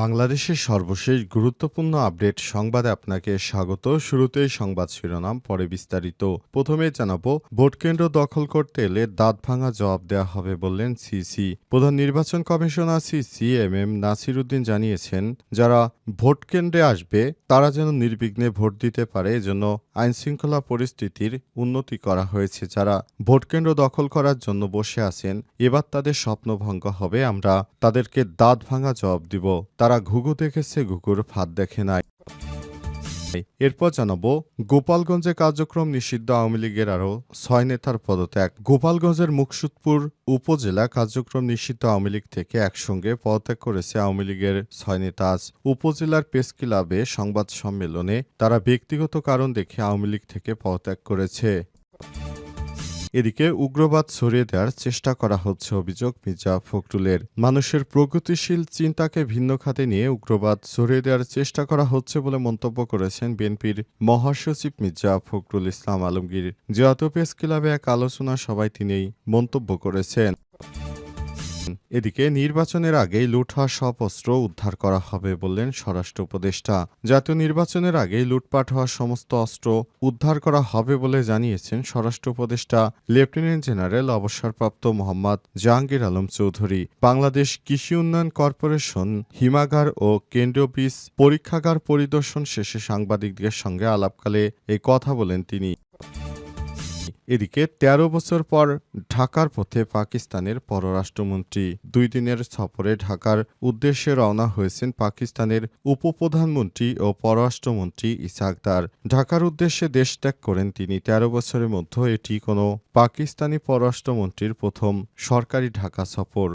বাংলাদেশের সর্বশেষ গুরুত্বপূর্ণ আপডেট সংবাদে আপনাকে স্বাগত। শুরুতেই সংবাদ শিরোনাম, পরে বিস্তারিত। প্রথমে জানাব, ভোটকেন্দ্র দখল করতে এলে দাঁত ভাঙা জবাব দেওয়া হবে বললেন সিসি। প্রধান নির্বাচন commissioner CEC M M Nasir Uddin জানিয়েছেন, যারা ভোটকেন্দ্রে আসবে, তারা যেন নির্বিঘ্নে ভোট দিতে পারে। এজন্য আইনশৃঙ্খলা পরিস্থিতির উন্নতি করা হয়েছে। যারা ভোটকেন্দ্র দখল করার জন্য বসে আছেন, এবার তাদের স্বপ্নভঙ্গ হবে। আমরা তাদেরকে দাঁত ভাঙা জবাব দিব। তারা ঘুঘু দেখেছে, ঘুঘুর ফাঁদ দেখে নাই। এরপর জানাব, গোপালগঞ্জে কার্যক্রম নিষিদ্ধ আওয়ামী লীগের আরও ছয় নেতার পদত্যাগ। গোপালগঞ্জের মুকসুদপুর উপজেলা কার্যক্রম নিষিদ্ধ আওয়ামী লীগ থেকে একসঙ্গে পদত্যাগ করেছে আওয়ামী লীগের ছয় নেতা। আজ উপজেলার প্রেস ক্লাবে সংবাদ সম্মেলনে তারা ব্যক্তিগত কারণ দেখে আওয়ামী লীগ থেকে পদত্যাগ করেছে। এদিকে উগ্রবাদ ছড়িয়ে দেওয়ার চেষ্টা করা হচ্ছে অভিযোগ মির্জা ফখরুলের। মানুষের প্রগতিশীল চিন্তাকে ভিন্ন খাতে নিয়ে উগ্রবাদ ছড়িয়ে দেওয়ার চেষ্টা করা হচ্ছে বলে মন্তব্য করেছেন বিএনপির মহাসচিব মির্জা ফখরুল ইসলাম আলমগীর। জাতীয় প্রেস ক্লাবে এক আলোচনা সভায় তিনি মন্তব্য করেছেন। এদিকে নির্বাচনের আগেই লুট হওয়া সব অস্ত্র উদ্ধার করা হবে বললেন স্বরাষ্ট্র উপদেষ্টা। জাতীয় নির্বাচনের আগেই লুটপাট হওয়া সমস্ত অস্ত্র উদ্ধার করা হবে বলে জানিয়েছেন স্বরাষ্ট্র উপদেষ্টা। লেফটেন্যান্ট জেনারেল অবসরপ্রাপ্ত মোহাম্মদ জাহাঙ্গীর আলম চৌধুরী। বাংলাদেশ কৃষি উন্নয়ন কর্পোরেশন, হিমাগার ও কেন্দ্রীয় বীজ পরীক্ষাগার পরিদর্শন শেষে সাংবাদিকদের সঙ্গে আলাপকালে এই কথা বলেন তিনি। এদিকে ১৩ বছর পর ঢাকার পথে পাকিস্তানের পররাষ্ট্রমন্ত্রী। দুই দিনের সফরে ঢাকার উদ্দেশ্যে রওনা হয়েছেন পাকিস্তানের উপপ্রধানমন্ত্রী ও পররাষ্ট্রমন্ত্রী ইসাকদার ঢাকার উদ্দেশ্যে দেশ ত্যাগ করেন তিনি। ১৩ বছরের মধ্যে এটি কোনো পাকিস্তানি পররাষ্ট্রমন্ত্রীর প্রথম সরকারি ঢাকা সফর।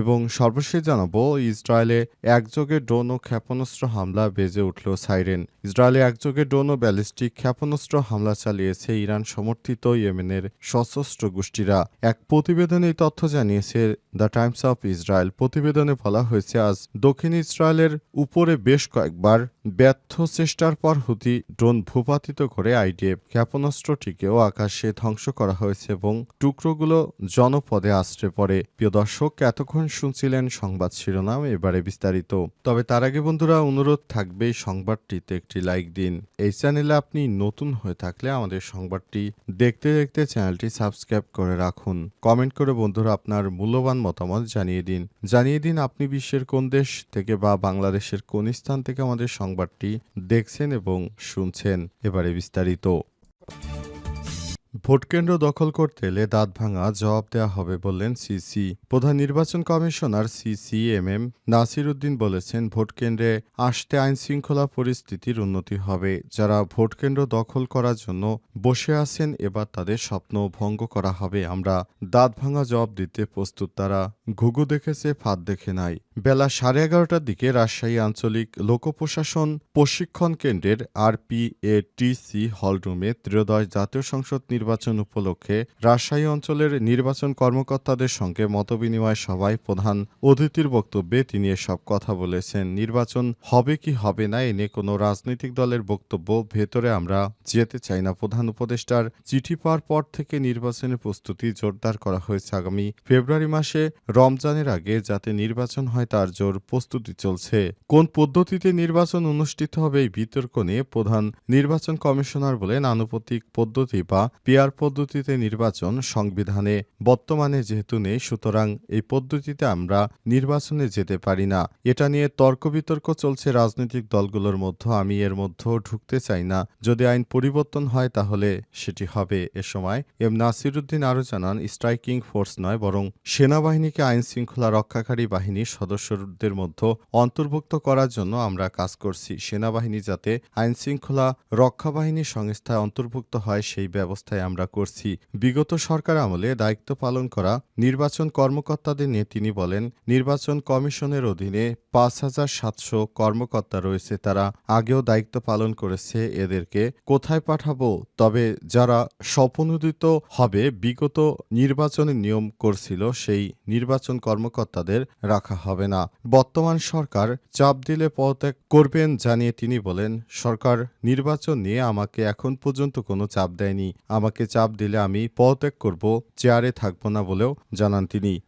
এবং সর্বশেষ জানাব, ইসরায়েলে একযোগে ড্রোন ও ক্ষেপণাস্ত্র হামলা বেজে উঠল সাইরেন। ইসরায়েলে একযোগে ড্রোন ও ব্যালিস্টিক ক্ষেপণাস্ত্র হামলা চালিয়েছে ইরান সমর্থিত ইয়েমেনের সশস্ত্র গোষ্ঠীরা। এক প্রতিবেদনে এই তথ্য জানিয়েছে দ্য টাইমস অফ ইসরায়েল। প্রতিবেদনে বলা হয়েছে, আজ দক্ষিণ ইসরায়েলের উপরে বেশ কয়েকবার ব্যর্থ চেষ্টার পর হুতি ড্রোন ভূপাতিত করে আইডিএফ ক্ষেপণাস্ত্রটিকেও আকাশে ধ্বংস করা হয়েছে এবং টুকরোগুলো জনপদে আশ্রে পড়ে। প্রিয় দর্শক, এতক্ষণ শুনছিলেন সংবাদ শিরোনাম, এবারে বিস্তারিত। তবে তার আগে বন্ধুরা, অনুরোধ থাকবে সংবাদটিতে একটি লাইক দিন। এই চ্যানেলে আপনি নতুন হয়ে থাকলে আমাদের সংবাদটি দেখতে দেখতে চ্যানেলটি সাবস্ক্রাইব করে রাখুন। কমেন্ট করে বন্ধুরা আপনার মূল্যবান মতামত জানিয়ে দিন। জানিয়ে দিন আপনি বিশ্বের কোন দেশ থেকে বা বাংলাদেশের কোন স্থান থেকে আমাদের সংবাদটি দেখছেন এবং শুনছেন। এবারে বিস্তারিত। ভোটকেন্দ্র দখল করতে এলে দাঁত ভাঙা জবাব দেওয়া হবে বললেন সিসি। প্রধান নির্বাচন commissioner CEC M M Nasir Uddin বলেছেন, ভোটকেন্দ্রে আসতে আইন শৃঙ্খলা পরিস্থিতির উন্নতি হবে। যারা ভোটকেন্দ্র দখল করার জন্য বসে আছেন, এবার তাদের স্বপ্ন ভঙ্গ করা হবে। আমরা দাঁত ভাঙা জবাব দিতে প্রস্তুত, তারা ঘুঘু দেখেছে, ফাঁদ দেখে নাই। বেলা সাড়ে এগারোটার দিকে রাজশাহী আঞ্চলিক লোকপ্রশাসন প্রশিক্ষণ কেন্দ্রের আরপিএটিসি হলরুমে ত্রয়োদশ জাতীয় সংসদ নির্বাচন উপলক্ষে রাজশাহী অঞ্চলের নির্বাচন কর্মকর্তাদের সঙ্গে মতবিনিময় সভায় প্রধান অতিথির বক্তব্যে তিনি এসব কথা বলেছেন। নির্বাচন হবে কি হবে না এনে কোনো রাজনৈতিক দলের বক্তব্য ভেতরে আমরা যেতে চাই না। প্রধান উপদেষ্টার চিঠি পাওয়ার পর থেকে নির্বাচনের প্রস্তুতি জোরদার করা হয়েছে আগামী ফেব্রুয়ারি মাসে। রমজানের আগে যাতে নির্বাচন হয় তার জোর প্রস্তুতি চলছে। কোন পদ্ধতিতে নির্বাচন অনুষ্ঠিত হবে এই বিতর্ক নিয়ে প্রধান নির্বাচন কমিশনার বলেন, আনুপাতিক পদ্ধতি বা পিয়ার পদ্ধতিতে নির্বাচন সংবিধানে, বর্তমানে যেহেতু নেই, সুতরাং এই পদ্ধতিতে আমরা নির্বাচনে যেতে পারি না। এটা নিয়ে তর্ক বিতর্ক চলছে রাজনৈতিক দলগুলোর মধ্যে, আমি এর মধ্যেও ঢুকতে চাই না। যদি আইন পরিবর্তন হয়, তাহলে সেটি হবে। এ সময় এম নাসিরুদ্দিন আরও জানান, স্ট্রাইকিং ফোর্স নয়, বরং সেনাবাহিনীকে আইন শৃঙ্খলা রক্ষাকারী বাহিনীর সদস্যদের মধ্যে অন্তর্ভুক্ত করার জন্য আমরা কাজ করছি। সেনাবাহিনী যাতে আইন শৃঙ্খলা রক্ষা বাহিনীর সংস্থায় অন্তর্ভুক্ত হয়, সেই ব্যবস্থায় আমরা করছি। বিগত সরকার আমলে দায়িত্ব পালন করা নির্বাচন কর্মকর্তাদের নিয়ে তিনি বলেন, নির্বাচন কমিশনের অধীনে পাঁচ হাজার সাতশো কর্মকর্তা রয়েছে। তারা আগেও দায়িত্ব পালন করেছে এদেরকে কোথায় পাঠাবো? তবে যারা স্বপনোদিত হবে, বিগত নির্বাচনের নিয়ম করছিল সেই নির্বাচন কর্মকর্তাদের রাখা হবে না। বর্তমান সরকার চাপ দিলে পদত্যাগ করবেন জানিয়ে তিনি বলেন, সরকার নির্বাচন নিয়ে আমাকে এখন পর্যন্ত কোনো চাপ দেয়নি। আমাকে চাপ দিলে আমি পদত্যাগ করব, চেয়ারে থাকব না বলেও জানান তিনি।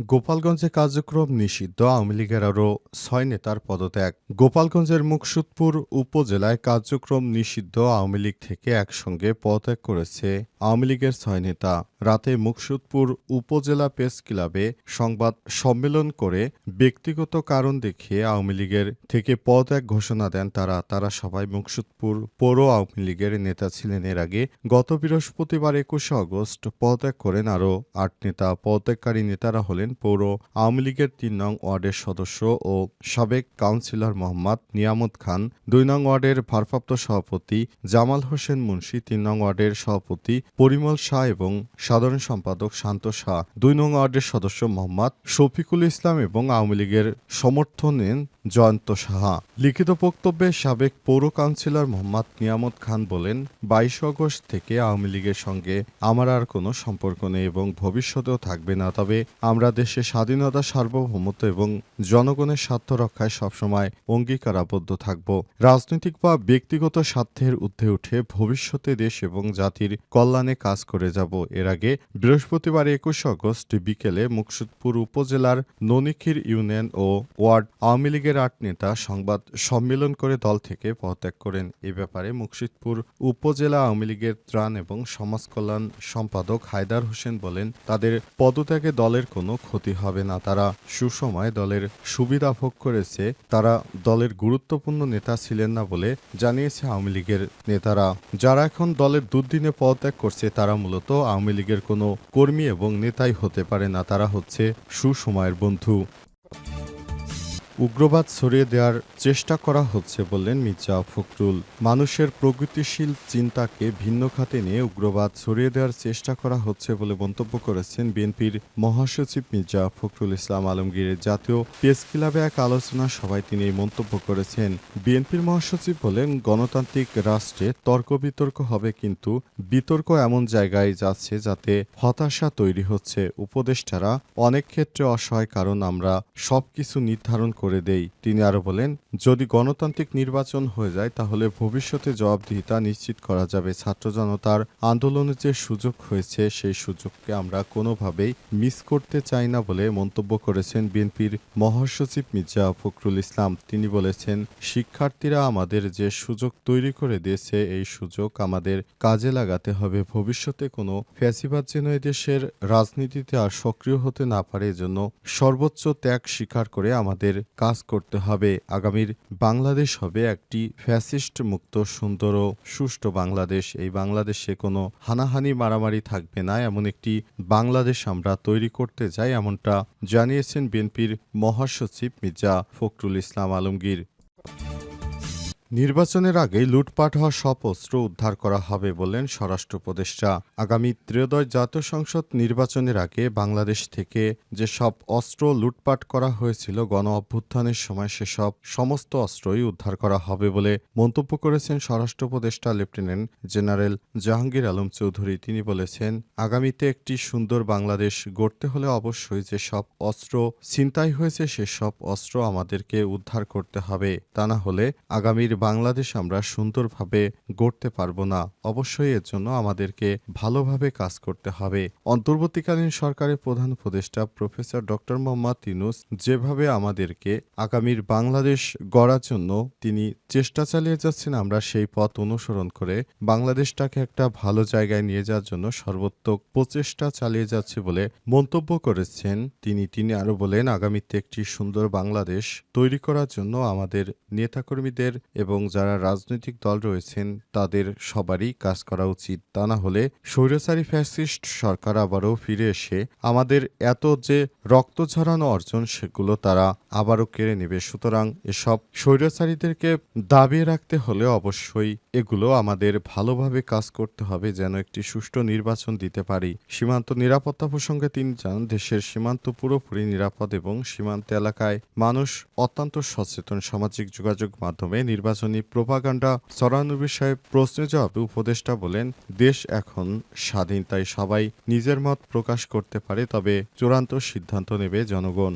গোপালগঞ্জে কার্যক্রম নিষিদ্ধ, আওয়ামী লীগের আরও ছয় নেতার পদত্যাগ। গোপালগঞ্জের মুকসুদপুর উপজেলায় কার্যক্রম নিষিদ্ধ, আওয়ামী লীগ থেকে একসঙ্গে পদত্যাগ করেছে আওয়ামী লীগের ছয় নেতা রাতে মুকসুদপুর উপজেলা প্রেস ক্লাবে সংবাদ সম্মেলন করে ব্যক্তিগত কারণ দেখিয়ে আওয়ামী লীগের থেকে পদত্যাগ ঘোষণা দেন তারা। তারা সবাই মুকসুদপুর পৌর আওয়ামী লীগের নেতা ছিলেন। এর আগে গত বৃহস্পতিবার একুশে আগস্ট পদত্যাগ করেন আরও আট নেতা। পদত্যাগকারী নেতারা হলেন পৌর আওয়ামী লীগের তিন নং ওয়ার্ডের সদস্য ও সাবেক কাউন্সিলর মোহাম্মদ নিয়ামত খান, দুই নং ওয়ার্ডের ভারপ্রাপ্ত সভাপতি জামাল হোসেন মুন্সি, তিন নং ওয়ার্ডের সভাপতি পরিমল শাহ এবং সাধারণ সম্পাদক শান্ত শাহ দুই নং ওয়ার্ডের সদস্য মোহাম্মদ শফিকুল ইসলাম এবং আওয়ামী লীগের সমর্থন নেন জয়ন্ত সাহা। লিখিত বক্তব্যে সাবেক পৌর কাউন্সিলর মোহাম্মদ নিয়ামত খান বলেন, বাইশ আগস্ট থেকে আওয়ামী লীগের সঙ্গে আমার আর কোনো সম্পর্ক নেই এবং ভবিষ্যতেও থাকবে না। তবে আমরা দেশের স্বাধীনতা, সার্বভৌমত্ব এবং জনগণের স্বার্থ রক্ষায় সবসময় অঙ্গীকারাবদ্ধ থাকব। রাজনৈতিক বা ব্যক্তিগত স্বার্থের ঊর্ধ্বে উঠে ভবিষ্যতে দেশ এবং জাতির কল্যাণে কাজ করে যাব। এর আগে বৃহস্পতিবার একুশ আগস্ট বিকেলে মুকসুদপুর উপজেলার ননিখির ইউনিয়ন ও ওয়ার্ড আওয়ামী লীগের আট নেতা সংবাদ সম্মেলন করে দল থেকে পদত্যাগ করেন। এ ব্যাপারে মুকসিদপুর উপজেলা আওয়ামী লীগের ত্রাণ এবং সমাজ কল্যাণ সম্পাদক হায়দার হোসেন বলেন, তাদের পদত্যাগে দলের কোনো ক্ষতি হবে না। তারা সুসময় দলের সুবিধা ভোগ করেছে। তারা দলের গুরুত্বপূর্ণ নেতা ছিলেন না বলে জানিয়েছে আওয়ামী লীগের নেতারা। যারা এখন দলের দুর্দিনে পদত্যাগ করছে তারা মূলত আওয়ামী লীগের কোনো কর্মী এবং নেতাই হতে পারে না, তারা হচ্ছে সুসময়ের বন্ধু। উগ্রবাদ ছড়িয়ে দেওয়ার চেষ্টা করা হচ্ছে বললেন মির্জা ফখরুল। মানুষের প্রগতিশীল চিন্তাকে ভিন্ন খাতে নিয়ে উগ্রবাদ ছড়িয়ে দেওয়ার চেষ্টা করা হচ্ছে বলে মন্তব্য করেছেন বিএনপির মহাসচিব মির্জা ফখরুল ইসলাম আলমগীরের জাতীয় প্রেস ক্লাবে এক আলোচনা সভায় তিনি এই মন্তব্য করেছেন। বিএনপির মহাসচিব বলেন, গণতান্ত্রিক রাষ্ট্রে তর্ক বিতর্ক হবে কিন্তু বিতর্ক এমন জায়গায় যাচ্ছে যাতে হতাশা তৈরি হচ্ছে। উপদেষ্টারা অনেক ক্ষেত্রে অসহায়, কারণ আমরা সবকিছু নির্ধারণ করে দেই। তিনি আরও বলেন, যদি গণতান্ত্রিক নির্বাচন হয়ে যায়, তাহলে ভবিষ্যতে জবাবদিহিতা নিশ্চিত করা যাবে। ছাত্র জনতার আন্দোলনের যে সুযোগ হয়েছে, সেই সুযোগকে আমরা কোনোভাবেই মিস করতে চাই না বলে মন্তব্য করেছেন বিএনপির মহাসচিব মির্জা ফখরুল ইসলাম। তিনি বলেছেন, শিক্ষার্থীরা আমাদের যে সুযোগ তৈরি করে দিয়েছে, এই সুযোগ আমাদের কাজে লাগাতে হবে। ভবিষ্যতে কোনো ফ্যাসিবাদ যেন দেশের রাজনীতিতে আর সক্রিয় হতে না পারে, এজন্য সর্বোচ্চ ত্যাগ স্বীকার করে আমাদের কাজ করতে হবে। আগামীর বাংলাদেশ হবে একটি ফ্যাসিস্ট মুক্ত সুন্দর ও সুষ্ঠু বাংলাদেশ। এই বাংলাদেশে কোনো হানাহানি, মারামারি থাকবে না। এমন একটি বাংলাদেশ আমরা তৈরি করতে যাই এমনটা জানিয়েছেন বিএনপির মহাসচিব মির্জা ফখরুল ইসলাম আলমগীর। নির্বাচনের আগে লুটপাট হওয়া সব অস্ত্র উদ্ধার করা হবে বলেন স্বরাষ্ট্র উপদেষ্টা। আগামী ত্রয়োদশ জাতীয় সংসদ নির্বাচনের আগে বাংলাদেশ থেকে যে সব অস্ত্র লুটপাট করা হয়েছিল, গণ অভ্যুত্থানের সময় সেসব সমস্ত অস্ত্রই উদ্ধার করা হবে বলে মন্তব্য করেছেন স্বরাষ্ট্র উপদেষ্টা লেফটেন্যান্ট জেনারেল জাহাঙ্গীর আলম চৌধুরী। তিনি বলেছেন, আগামীতে একটি সুন্দর বাংলাদেশ গড়তে হলে অবশ্যই যে সব অস্ত্র ছিনতাই হয়েছে সেসব অস্ত্র আমাদেরকে উদ্ধার করতে হবে। তা না হলে আগামীর বাংলাদেশ আমরা সুন্দরভাবে গড়তে পারব না। অবশ্যই এর জন্য আমাদেরকে ভালোভাবে কাজ করতে হবে। অন্তর্বর্তীকালীন সরকারের প্রধান উপদেষ্টা প্রফেসর ডক্টর মোহাম্মদ ইউনুস যেভাবে আমাদেরকে আগামীর বাংলাদেশ গড়ার জন্য তিনি চেষ্টা চালিয়ে যাচ্ছেন, আমরা সেই পথ অনুসরণ করে বাংলাদেশটাকে একটা ভালো জায়গায় নিয়ে যাওয়ার জন্য সর্বোত্তক প্রচেষ্টা চালিয়ে যাচ্ছে বলে মন্তব্য করেছেন। তিনি তিনি আরও বলেন, আগামীতে একটি সুন্দর বাংলাদেশ তৈরি করার জন্য আমাদের নেতাকর্মীদের এবং যারা রাজনৈতিক দল রয়েছেন, তাদের সবারই কাজ করা উচিত। তা না হলে স্বৈরাচারী ফ্যাসিস্ট সরকার আবারও ফিরে এসে আমাদের এত যে রক্ত ঝরানো অর্জন, সেগুলো তারা আবারও কেড়ে নেবে। সুতরাং এসব স্বৈরাচারীদেরকে দাবিয়ে রাখতে হলে অবশ্যই এগুলো আমাদের ভালোভাবে কাজ করতে হবে, যেন একটি সুষ্ঠু নির্বাচন দিতে পারি। সীমান্ত নিরাপত্তা প্রসঙ্গে তিনি জানান, দেশের সীমান্ত পুরোপুরি নিরাপদ এবং সীমান্ত এলাকায় মানুষ অত্যন্ত সচেতন সামাজিক যোগাযোগ মাধ্যমে নির্বাচনী প্রোপাগান্ডা ছড়ানোর বিষয়ে প্রশ্নের জবাবে উপদেষ্টা বলেন, দেশ এখন স্বাধীন, তাই সবাই নিজের মত প্রকাশ করতে পারে, তবে চূড়ান্ত সিদ্ধান্ত নেবে জনগণ।